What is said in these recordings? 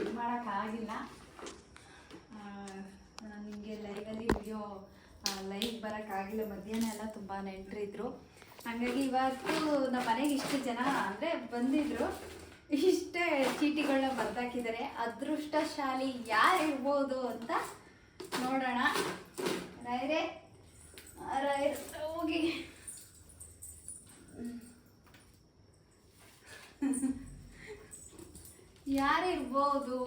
ಇದು ಮಾಡೋಕ್ಕಾಗಿಲ್ಲ ನಾನು ನಿಮಗೆ ಲೈವಲ್ಲಿ ವಿಡಿಯೋ ಲೈವ್ ಬರೋಕ್ಕಾಗಿಲ್ಲ ಮಧ್ಯಾಹ್ನ ಎಲ್ಲ ತುಂಬ ನೆಂಟರಿದ್ರು. ಹಾಗಾಗಿ ಇವತ್ತು ನಮ್ಮ ಮನೆಗೆ ಇಷ್ಟು ಜನ, ಅಂದರೆ ಬಂದಿದ್ದರು ಇಷ್ಟೇ ಚೀಟಿಗಳನ್ನ ಬರ್ದಾಕಿದ್ದಾರೆ. ಅದೃಷ್ಟಶಾಲಿ ಯಾರು ಇರ್ಬೋದು ಅಂತ ನೋಡೋಣ. ರೈರೆ ರೈ ಹೋಗಿ. ಯಾರಿರ್ಬೋದು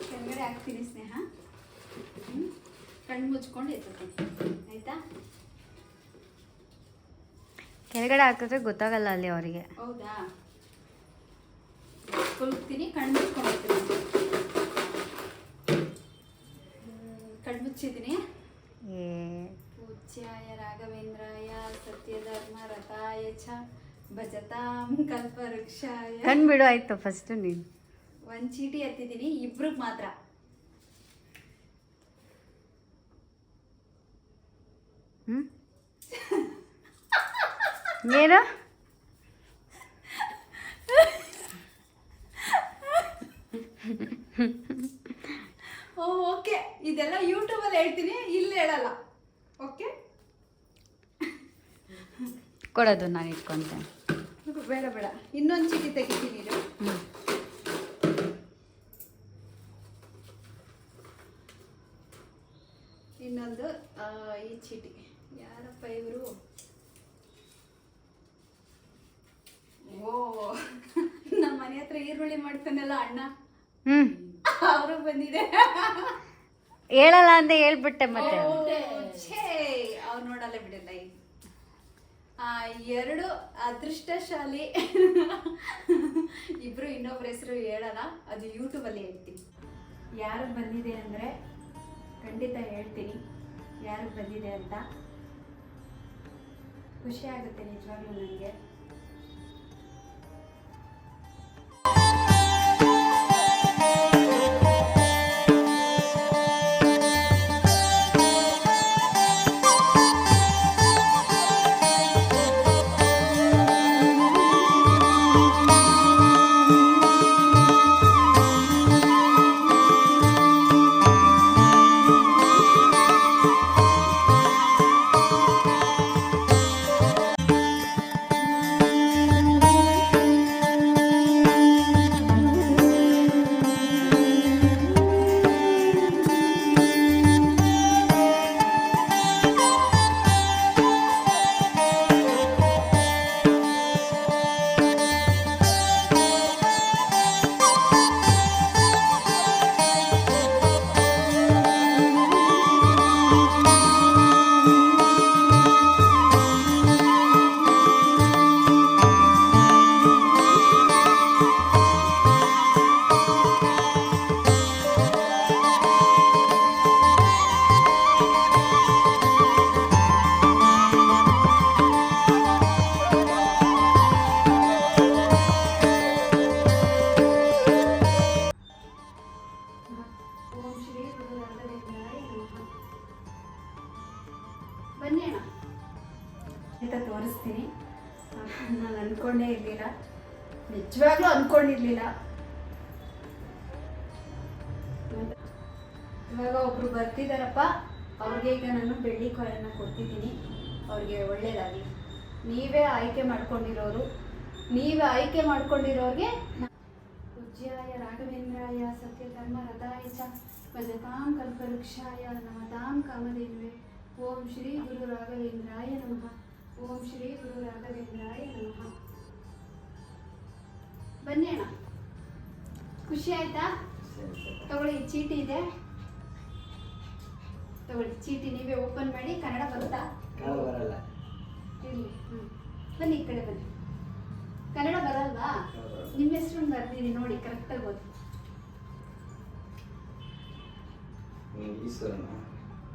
ಕೆಳಗಡೆ ಹಾಕ್ತೀನಿ ಸ್ನೇಹ? ಕಣ್ಣು ಮುಚ್ಕೊಂಡು ಎತ್ತೀನಿ ಆಯ್ತಾ? ಕೆಳಗಡೆ ಹಾಕಿದ್ರೆ ಗೊತ್ತಾಗಲ್ಲ ಅಲ್ಲಿ ಅವರಿಗೆ. ಹೌದಾ? ಕುಲ್ತೀನಿ ಕಣ್ಣು ಮುಚ್ಕೊಂಡು ಕಣ್ಣು ಮುಚ್ಚಿದ್ದೀನಿ. ಏ. ಪೂಜ್ಯಾಯ ರಾಘವೇಂದ್ರಾಯ ಸತ್ಯಧರ್ಮ ರಥಾಯ ಚ ಭಜತಾಂ ಕಲ್ಪವೃಕ್ಷಾಯ. ಬಿಡು ಆಯ್ತು ಫಸ್ಟ್ ನೀನು. ಒಂದು ಚೀಟಿ ಎತ್ತಿದ್ದೀನಿ ಇಬ್ರಿಗೆ ಮಾತ್ರ. ಏನು? ಓಕೆ. ಇದೆಲ್ಲ ಯೂಟ್ಯೂಬಲ್ಲಿ ಹೇಳ್ತೀನಿ ಇಲ್ಲಿ ಹೇಳಲ್ಲ ಓಕೆ ಕೊಡೋದು ನಾನು ಇಟ್ಕೊತೇನೆ ಬೇಡ ಬೇಡ. ಇನ್ನೊಂದು ಚೀಟಿ ತೆಗಿತೀನಿ ಹ್ಞೂ ಇನ್ನೊಂದು ಈ ಚೀಟಿ. ಯಾರಪ್ಪ ಇವರು? ಓ ನಮ್ಮ ಮನೆ ಹತ್ರ ಈರುಳ್ಳಿ ಮಾಡ್ತಾನಲ್ಲ ಅಣ್ಣ. ಹ್ಮ್. ಅವರು ಬಂದಿದೆ. ಹೇಳಲ್ಲ ಅಂತ ಹೇಳ್ಬಿಟ್ಟೆ ಮತ್ತೆ. ಅವ್ರು ನೋಡಲ್ಲ ಬಿಡಲ್ಲ ಈಗ. ಆ ಎರಡು ಅದೃಷ್ಟಶಾಲಿ ಇಬ್ರು ಇನ್ನೊಬ್ರ ಹೆಸರು ಹೇಳಲ್ಲ, ಅದು ಯೂಟ್ಯೂಬಲ್ಲಿ ಹೇಳ್ತೀನಿ. ಯಾರು ಬಂದಿದೆ ಅಂದರೆ ಖಂಡಿತ ಹೇಳ್ತೀನಿ. ಯಾರು ಬಂದಿದೆ ಅಂತ. ಖುಷಿ ಆಗುತ್ತೆ ನಿಜವಾಗ್ಲೂ ನನಗೆ ನಾನು ಅನ್ಕೊಂಡೇ ಇರಲಿಲ್ಲ. ನಿಜವಾಗ್ಲೂ ಅನ್ಕೊಂಡಿರ್ಲಿಲ್ಲ. ಇವಾಗ ಒಬ್ರು ಬರ್ತಿದಾರಪ್ಪ, ಅವ್ರಿಗೆ ಈಗ ನಾನು ಬೆಳ್ಳಿ ಕಾಯನ್ನ ಕೊಡ್ತಿದ್ದೀನಿ. ಅವ್ರಿಗೆ ಒಳ್ಳೇದಾಗಿ ನೀವೇ ಆಯ್ಕೆ ಮಾಡ್ಕೊಂಡಿರೋರು. ನೀವೇ ಆಯ್ಕೆ ಮಾಡ್ಕೊಂಡಿರೋರಿಗೆ ಪೂಜ್ಯಾಯ ರಾಘವೇಂದ್ರಾಯ ಸತ್ಯಧರ್ಮ ರಥಾಯ ಚ ಭಜತಾಂ ಕಲ್ಪವೃಕ್ಷಾಯ ನಮತಾಂ ಕಾಮಧೇನುವೆ. ಓಂ ಶ್ರೀ ಗುರು ರಾಘವೇಂದ್ರಾಯ ನಮಃ. ಓಂ ಶ್ರೀ ಗುರು ರಾಘವೇಂದ್ರಾಯ ನಮಃ. ಬನ್ನಿ ಅಣ್ಣ. ಖುಷಿ ಆಯ್ತಾ? ತಗೊಳ್ಳಿ ಚೀಟಿ ಇದೆ. ತಗೊಳ್ಳಿ ಚೀಟಿ ನೀವೇ ಓಪನ್ ಮಾಡಿ ಕನ್ನಡ ಬರುತ್ತಾ? ಬರಲ್ಲ. ಇರ್ಲಿ ಹ್ಞೂ ಬನ್ನಿ ಈ ಕಡೆ ಬನ್ನಿ. ಕನ್ನಡ ಬರಲ್ವಾ? ನಿಮ್ಮ ಹೆಸರು ಬರ್ತೀನಿ ನೋಡಿ ಕರೆಕ್ಟಾಗಿ ಓದಿ.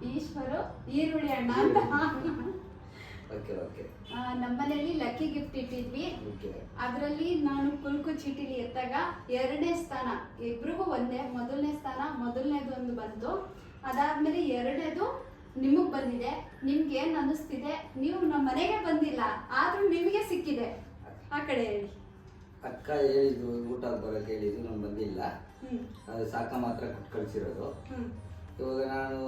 ಈಶ್ವರು ಈರುಳ್ಳಿ ಅಣ್ಣ ಅಂತ. ನಮ್ಮನೇಲಿ ಲಕ್ಕಿ ಗಿಫ್ಟ್ ಇಟ್ಟಿದ್ವಿ. ಅದರಲ್ಲಿ ನಾನು ಕುಲ್ಕು ಚೀಟಿಲಿ ಎತ್ತಾಗ ಎರಡನೇ ಸ್ಥಾನ ಇಬ್ರಿಗೂ ಒಂದೇ ಮೊದಲನೇ ಸ್ಥಾನ ಮೊದಲನೇದು ಒಂದು ಬಂತು. ಅದಾದ್ಮೇಲೆ ಎರಡನೇದು ನಿಮಗೆ ಬಂದಿದೆ. ನಿಮ್ಗೆ ಏನ್ ಅನಿಸ್ತಿದೆ ನೀವು ನಮ್ಮ ಮನೆಗೆ ಬಂದಿಲ್ಲ ಆದ್ರೂ ನಿಮಗೆ ಸಿಕ್ಕಿದೆ. ಆ ಕಡೆ ಹೇಳಿ. ಅಕ್ಕ ಹೇಳಿದ್ರು ಊಟ ಬರಕ್ಕೆ ಹೇಳಿದ್ರು ನಾನು ಬಂದಿಲ್ಲ. ಅದು ಸಾಕ ಮಾತ್ರ ಕೊಟ್ಟು ಕಳಿಸಿರೋದು. ಇವಾಗ ನಾನು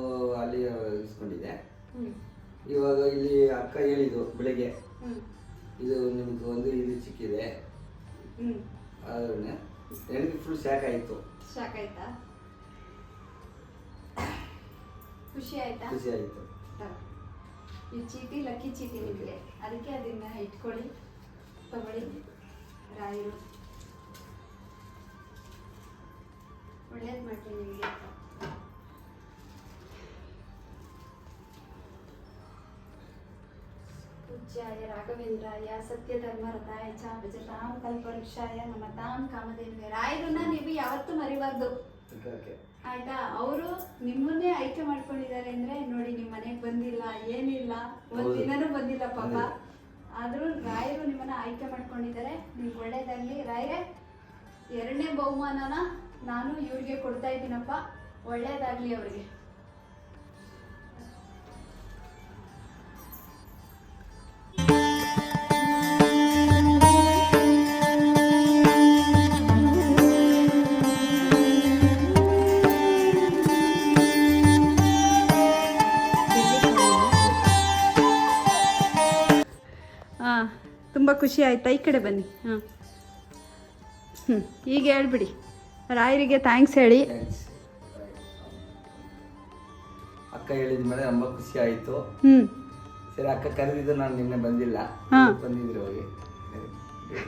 ಅಲ್ಲಿ ಇಸ್ಕೊಂಡಿದ್ದೆ. ಇವಾಗ ಇಲ್ಲಿ ಅಕ್ಕ ಹೇಳಿದ್ರು ಬೆಳಗ್ಗೆ. ಇದು ನಿಮ್ಗೆ ಒಂದು ಇದು ಸಿಕ್ಕಿದೆ. ಹ್ಮ್. ಅದನ್ನೇ. ನನಗೆ ಫುಲ್ ಶಾಕ್ ಆಯಿತು. ಶಾಕ್ ಆಯ್ತಾ? ಖುಷಿ ಆಯ್ತಾ? ಖುಷಿ ಆಯಿತು. ಈ ಚೀಟಿ ಲಕ್ಕಿ ಚೀಟಿ ನಿಮಗೆ. ಅದಕ್ಕೆ ಅದನ್ನ ಇಟ್ಕೊಳ್ಳಿ. ತಗೊಳ್ಳಿ. ರಾಯರು. ಒಳ್ಳೇದು ಮಾಡ್ತೀನಿ ನಿಮಗೆ. ಪೂಜ್ಯಾಯ ರಾಘವೇಂದ್ರಾಯ ಸತ್ಯ ಧರ್ಮರಥಾಯ ಚ ಭಜತಾಂ ಕಲ್ಪವೃಕ್ಷಾಯ ನಮ್ಮ ತಾಂ ಕಾಮಧೇನುವೆ. ರಾಯರನ್ನ ನೀವು ಯಾವತ್ತೂ ಮರಿಬಾರ್ದು. ಆಯ್ತಾ? ಅವರು ನಿಮ್ಮನ್ನೇ ಆಯ್ಕೆ ಮಾಡ್ಕೊಂಡಿದ್ದಾರೆ ಅಂದ್ರೆ ನೋಡಿ ನಿಮ್ಮ ಮನೆಗೆ ಬಂದಿಲ್ಲ ಏನಿಲ್ಲ. ಒಂದ್. ದಿನನೂ ಬಂದಿಲ್ಲ ಪಾಪ. ಆದ್ರೂ ರಾಯರು ನಿಮ್ಮನ್ನ ಆಯ್ಕೆ ಮಾಡ್ಕೊಂಡಿದ್ದಾರೆ. ನಿಮ್ಗೆ ಒಳ್ಳೇದಾಗ್ಲಿ. ರಾಯರೇ ಎರಡನೇ ಬಹುಮಾನನ ನಾನು ಇವ್ರಿಗೆ ಕೊಡ್ತಾ ಇದ್ದೀನಪ್ಪ. ಒಳ್ಳೇದಾಗ್ಲಿ ಅವ್ರಿಗೆ. ಖುಷಿ ಆಯ್ತಾ ಈ ಕಡೆ ಬನ್ನಿ. ಹಾಂ. ಹ್ಞೂ ಈಗ ಹೇಳ್ಬಿಡಿ. ರಾಯರಿಗೆ ಥ್ಯಾಂಕ್ಸ್ ಹೇಳಿ. ಅಕ್ಕ ಹೇಳಿದ ಮೇಲೆ ತುಂಬ ಖುಷಿ ಆಯಿತು. ಹ್ಞೂ ಸರಿ ಅಕ್ಕ ಕರೆದಿದ್ದು ನಾನು ನಿನ್ನೆ ಬಂದಿಲ್ಲ. ಹಾ. ಬಂದಿದ್ರು ಹೋಗಿ.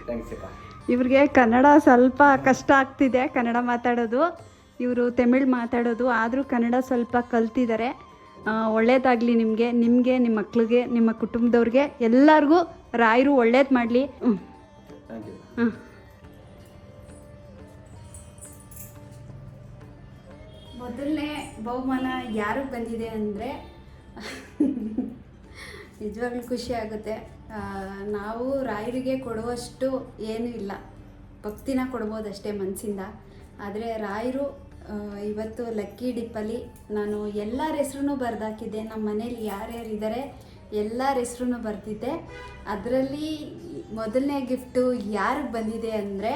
ಥ್ಯಾಂಕ್ಸ್ ಅಕ್ಕ. ಇವ್ರಿಗೆ ಕನ್ನಡ ಸ್ವಲ್ಪ ಕಷ್ಟ ಆಗ್ತಿದೆ ಕನ್ನಡ ಮಾತಾಡೋದು. ಇವರು ತಮಿಳ್ ಮಾತಾಡೋದು ಆದರೂ ಕನ್ನಡ ಸ್ವಲ್ಪ ಕಲ್ತಿದ್ದಾರೆ. ಒಳ್ಳೇದಾಗಲಿ ನಿಮಗೆ ನಿಮಗೆ ನಿಮ್ಮ ಮಕ್ಳಿಗೆ ನಿಮ್ಮ ಕುಟುಂಬದವ್ರಿಗೆ ಎಲ್ಲರಿಗೂ ರಾಯರು ಒಳ್ಳೇದು ಮಾಡಲಿ. ಹಾಂ ಮೊದಲನೇ ಬಹುಮಾನ ಯಾರಿಗೆ ಬಂದಿದೆ ಅಂದರೆ ನಿಜವಾಗ್ಲೂ ಖುಷಿ ಆಗುತ್ತೆ. ನಾವು ರಾಯರಿಗೆ ಕೊಡುವಷ್ಟು ಏನೂ ಇಲ್ಲ. ಭಕ್ತಿನ ಕೊಡ್ಬೋದಷ್ಟೇ ಮನಸ್ಸಿಂದ ಆದರೆ ರಾಯರು ಇವತ್ತು ಲಕ್ಕಿ ಡಿಪ್ಪಲ್ಲಿ ನಾನು ಎಲ್ಲರ ಹೆಸ್ರು ಬರೆದಾಕಿದ್ದೆ. ನಮ್ಮ ಮನೇಲಿ ಯಾರ್ಯಾರಿದ್ದಾರೆ ಎಲ್ಲರ ಹೆಸ್ರು ಬರ್ತಿದ್ದೆ ಅದರಲ್ಲಿ ಮೊದಲನೇ ಗಿಫ್ಟು ಯಾರಿಗೆ ಬಂದಿದೆ ಅಂದರೆ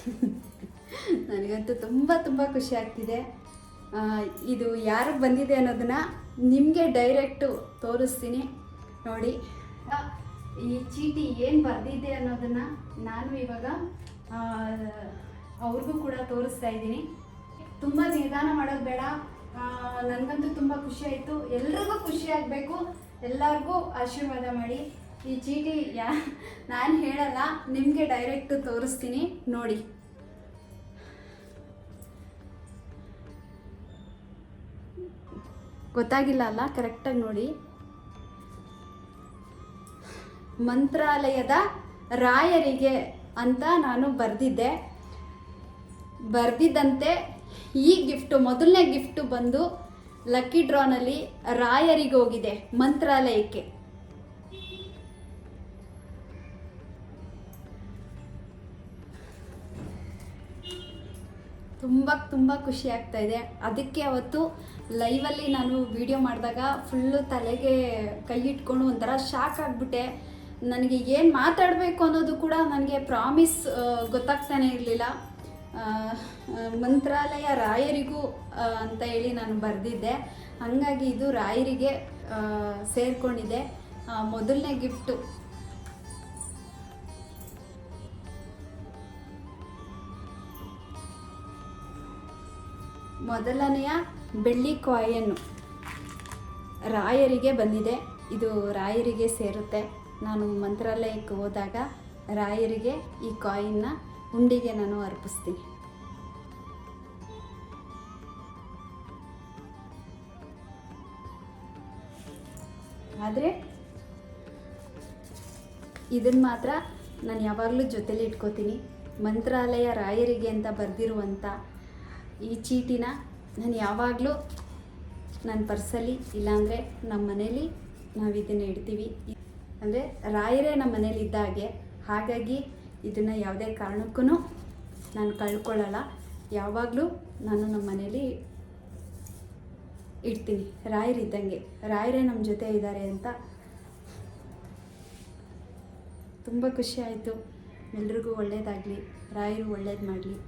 ನನಗಂತೂ ತುಂಬ ತುಂಬ ಖುಷಿ ಆಗ್ತಿದೆ. ಇದು ಯಾರಿಗೆ ಬಂದಿದೆ ಅನ್ನೋದನ್ನ ನಿಮಗೆ ಡೈರೆಕ್ಟು ತೋರಿಸ್ತೀನಿ. ನೋಡಿ. ಈ ಚೀಟಿ ಏನು ಬರೆದಿದೆ ಅನ್ನೋದನ್ನು ನಾನು ಇವಾಗ ಅವ್ರಿಗೂ ಕೂಡ ತೋರಿಸ್ತಾ ಇದ್ದೀನಿ. ತುಂಬ ನಿಧಾನ ಮಾಡೋದು ಬೇಡ. ನನಗಂತೂ ತುಂಬ ಖುಷಿ ಆಯಿತು. ಎಲ್ರಿಗೂ ಖುಷಿ ಆಗಬೇಕು. ಎಲ್ಲರಿಗೂ ಆಶೀರ್ವಾದ ಮಾಡಿ. ಈ ಚೀಟಿ ಯಾ, ನಾನು ಹೇಳಲ್ಲ, ನಿಮಗೆ ಡೈರೆಕ್ಟ್ ತೋರಿಸ್ತೀನಿ. ನೋಡಿ. ಗೊತ್ತಾಗಿಲ್ಲ ಅಲ್ಲ? ಕರೆಕ್ಟಾಗಿ ನೋಡಿ. ಮಂತ್ರಾಲಯದ ರಾಯರಿಗೆ ಅಂತ ನಾನು ಬರೆದಿದ್ದೆ. ಬರೆದಿದ್ದಂತೆ ಈ ಗಿಫ್ಟು, ಮೊದಲನೇ ಗಿಫ್ಟು ಬಂದು ಲಕ್ಕಿ ಡ್ರಾನಲ್ಲಿ ರಾಯರಿಗೆ ಹೋಗಿದೆ, ಮಂತ್ರಾಲಯಕ್ಕೆ. ತುಂಬ ತುಂಬ ಖುಷಿ ಆಗ್ತಾ ಇದೆ. ಅದಕ್ಕೆ ಅವತ್ತು ಲೈವಲ್ಲಿ ನಾನು ವಿಡಿಯೋ ಮಾಡಿದಾಗ ಫುಲ್ಲು ತಲೆಗೆ ಕೈ ಇಟ್ಕೊಂಡು ಒಂಥರ ಶಾಕ್ ಆಗಿಬಿಟ್ಟೆ. ನನಗೆ ಏನು ಮಾತಾಡಬೇಕು ಅನ್ನೋದು ಕೂಡ ನನಗೆ ಪ್ರಾಮಿಸ್ ಗೊತ್ತಾಗ್ತಾನೆ ಇರಲಿಲ್ಲ. ಮಂತ್ರಾಲಯ ರಾಯರಿಗೂ ಅಂತ ಹೇಳಿ ನಾನು ಬರೆದಿದ್ದೆ. ಹಾಗಾಗಿ ಇದು ರಾಯರಿಗೆ ಸೇರಿಕೊಂಡಿದೆ. ಮೊದಲನೇ ಗಿಫ್ಟು. ಮೊದಲನೆಯ ಬೆಳ್ಳಿ ಕಾಯನ್ನು ರಾಯರಿಗೆ ಬಂದಿದೆ. ಇದು ರಾಯರಿಗೆ ಸೇರುತ್ತೆ. ನಾನು ಮಂತ್ರಾಲಯಕ್ಕೆ ಹೋದಾಗ ರಾಯರಿಗೆ ಈ ಕಾಯಿನ್ನ ಹುಂಡಿಗೆ ನಾನು ಅರ್ಪಿಸ್ತೀನಿ. ಆದರೆ ಇದನ್ನು ಮಾತ್ರ ನಾನು ಯಾವಾಗಲೂ ಜೊತೇಲಿ ಇಟ್ಕೋತೀನಿ. ಮಂತ್ರಾಲಯ ರಾಯರಿಗೆ ಅಂತ ಬರೆದಿರುವಂಥ ಈ ಚೀಟಿನ ನಾನು ಯಾವಾಗಲೂ ನನ್ನ ಪರ್ಸಲ್ಲಿ ಇಲ್ಲಾಂದರೆ ನಮ್ಮ ಮನೇಲಿ ನಾವು ಇದನ್ನು ಇಡ್ತೀವಿ. ಅಂದರೆ ರಾಯರೇ ನಮ್ಮ ಮನೇಲಿ ಇದ್ದ ಹಾಗೆ ಹಾಗಾಗಿ ಇದನ್ನು ಯಾವುದೇ ಕಾರಣಕ್ಕೂ ನಾನು ಕಳ್ಕೊಳ್ಳಲ್ಲ. ಯಾವಾಗಲೂ ನಾನು ನಮ್ಮ ಮನೇಲಿ ಇಡ್ತೀನಿ ರಾಯರಿದ್ದಂಗೆ ರಾಯರೇ ನಮ್ಮ ಜೊತೆ ಇದ್ದಾರೆ ಅಂತ ತುಂಬ ಖುಷಿ ಆಯಿತು. ಎಲ್ರಿಗೂ ಒಳ್ಳೇದಾಗಲಿ. ರಾಯರು ಒಳ್ಳೇದು ಮಾಡಲಿ.